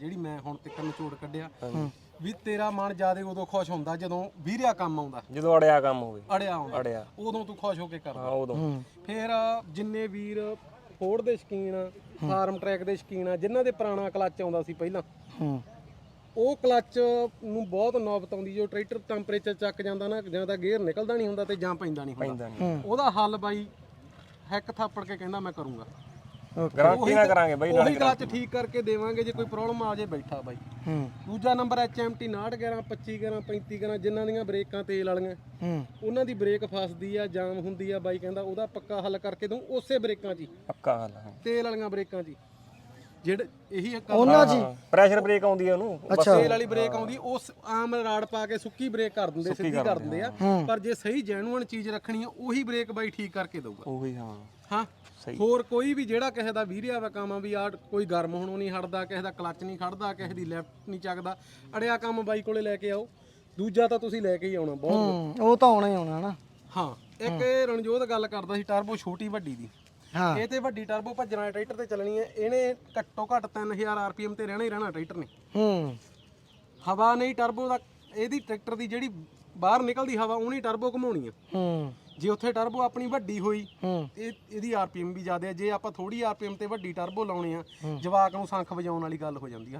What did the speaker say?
ਜਿਹੜੀ ਮੈਂ ਹੁਣ ਤੱਕ ਨਿਚੋੜ ਕੱਢਿਆ ਵੀ ਤੇਰਾ ਮਨ ਜਿਆਦੇ ਉਦੋਂ ਖੁਸ਼ ਹੁੰਦਾ ਜਦੋਂ ਵੀਰਿਆ ਕੰਮ ਆਉਂਦਾ। ਜਦੋਂ ਅੜਿਆ ਕੰਮ ਹੋਵੇ। ਅੜਿਆ ਆਉਂਦਾ। ਅੜਿਆ। ਉਦੋਂ ਤੂੰ ਖੁਸ਼ ਹੋ ਕੇ ਕਰਦਾ। ਹਾਂ ਉਦੋਂ। ਫਿਰ ਜਿੰਨੇ ਵੀਰ ਫੋਰਡ ਦੇ ਸ਼ਕੀਨ ਆ ਫਾਰਮ ਟਰੈਕ ਦੇ ਸ਼ਕੀਨ ਆ ਜਿਨ੍ਹਾਂ ਦੇ ਪੁਰਾਣਾ ਕਲੱਚ ਆਉਂਦਾ ਸੀ ਪਹਿਲਾਂ ਹੂੰ। ਉਹ ਕਲੱਚ ਨੂੰ ਬਹੁਤ ਨੌਬਤ ਆਉਂਦੀ ਜੋ ਟਰੈਕਟਰ ਟੈਂਪਰੇਚਰ ਚੱਕ ਜਾਂਦਾ ਨਾ ਜਾਂ ਤਾਂ ਗੇਅਰ ਨਿਕਲਦਾ ਨਹੀਂ ਹੁੰਦਾ ਤੇ ਜਾਂ ਪੈਂਦਾ ਨਹੀਂ ਹੁੰਦਾ। ਪੈਂਦਾ ਨਹੀਂ ਉਹਦਾ ਹੱਲ ਬਾਈ ਹੈਕ ਥਾਪੜ ਕੇ ਕਹਿੰਦਾ ਮੈਂ ਕਰੂੰਗਾ। ਗਾਰੰਟੀ ਨਾ ਕਰਾਂਗੇ ਬਾਈ ਉਹੀ ਕਲੱਚ ਠੀਕ ਕਰਕੇ ਦੇਵਾਂਗੇ ਜੇ ਕੋਈ ਪ੍ਰੋਬਲਮ ਆ ਜੇ ਬੈਠਾ ਬਾਈ। ਹੂੰ। ਦੂਜਾ ਨੰਬਰ HMT 6911 2511 3511 ਜਿਨ੍ਹਾਂ ਦੀਆਂ ਬ੍ਰੇਕਾਂ ਤੇਲ ਵਾਲੀਆਂ। ਹੂੰ। ਉਹਨਾਂ ਦੀ ਬ੍ਰੇਕ ਫਸਦੀ ਆ ਜਾਮ ਹੁੰਦੀ ਆ ਬਾਈ ਕਹਿੰਦਾ ਉਹਦਾ ਪੱਕਾ ਹੱਲ ਕਰਕੇ ਦੂੰ ਉਸੇ ਬ੍ਰੇਕਾਂ 'ਚ ਹੀ। ਪੱਕਾ ਹੱਲ ਹੈ। ਤੇਲ ਵਾਲੀਆਂ ਬ੍ਰੇਕਾਂ 'ਚ ਹੀ। ਜਿਹੜੇ ਇਹੀ ਇੱਕ ਉਹਨਾਂ ਜੀ। ਪ੍ਰੈਸ਼ਰ ਬ੍ਰੇਕ ਆਉਂਦੀ ਹੈ ਉਹਨੂੰ ਬਸ। ਤੇਲ ਵਾਲੀ ਬ੍ਰੇਕ ਆਉਂਦੀ ਉਸ ਆਮ ਰਾੜ ਪਾ ਕੇ ਸੁੱਕੀ ਬ੍ਰੇਕ ਕਰ ਦਿੰਦੇ ਸਿੱਧੀ ਕਰ ਦਿੰਦੇ ਆ। ਪਰ ਜੇ ਸਹੀ ਜੈਨੂਅਨ ਚੀਜ਼ ਰੱਖਣੀ ਆ ਉਹੀ ਬ੍ਰੇਕ ਬਾਈ ਠੀਕ ਕਰਕੇ ਦਊਗਾ। ਉਹੀ ਹਾਂ। ਹਾਂ। ਸਹੀ। ਹੋਰ ਕੋਈ ਵੀ ਜਿਹੜਾ ਕਿਸੇ ਦਾ ਵੀਰਿਆ ਵਾ ਕੰਮ ਆ ਵੀ ਆ ਕੋਈ ਗਰਮ ਹੋਣੋਂ ਨਹੀਂ ਹਟਦਾ ਕਿਸੇ ਦਾ ਕਲੱਚ ਨਹੀਂ ਖੜਦਾ ਕਿਸੇ ਦੀ ਲੈਫਟ ਨਹੀਂ ਚੱਕਦਾ ਅੜਿਆ ਕੰਮ ਬਾਈ ਕੋਲੇ ਲੈ ਕੇ ਆਓ। ਦੂਜਾ ਤਾਂ ਤੁਸੀਂ ਲੈ ਕੇ ਹੀ ਆਉਣਾ ਬਹੁਤ ਹੂੰ ਉਹ ਤਾਂ ਆਉਣਾ ਹੀ ਆਉਣਾ ਨਾ ਹਾਂ ਇੱਕ ਇਹ ਰਣਜੋਤ ਗੱਲ ਕਰਦਾ ਸੀ ਟਰਬੋ ਛੋਟੀ ਵੱਡੀ ਦੀ। ਹਾਂ। ਇਹ ਤੇ ਵੱਡੀ ਟਰਬੋ ਭੱਜਣਾ ਹੈ ਟਰੈਕਟਰ ਤੇ ਚੱਲਣੀ ਹੈ। ਇਹਨੇ ਘੱਟੋ ਘੱਟ 3000 ਆਰਪੀਐਮ ਤੇ ਰਹਿਣਾ ਹੀ ਰਹਿਣਾ ਟਰੈਕਟਰ ਨੇ। ਹੂੰ। ਹਵਾ ਨਹੀਂ ਟਰਬੋ ਦਾ ਇਹਦੀ ਟਰੈਕਟਰ ਦੀ ਜਿਹੜੀ ਬਾਹਰ ਨਿਕਲਦੀ ਹਵਾ ਉਹਨੀ ਟਰਬੋ ਘਮਾਉਣੀ ਆ। ਹੂੰ। ਜੇ ਉੱਥੇ ਟਰਬੋ ਆਪਣੀ ਵੱਡੀ ਹੋਈ ਹੂੰ। ਇਹ ਇਹਦੀ ਆਰਪੀਐਮ ਵੀ ਜ਼ਿਆਦਾ ਹੈ। ਜੇ ਆਪਾਂ ਥੋੜੀ ਆਰਪੀਐਮ ਤੇ ਵੱਡੀ ਟਰਬੋ ਲਾਉਣੇ ਆ ਜਵਾਕ ਨੂੰ ਸੰਖ ਵਜਾਉਣ ਵਾਲੀ ਗੱਲ ਹੋ ਜਾਂਦੀ ਆ।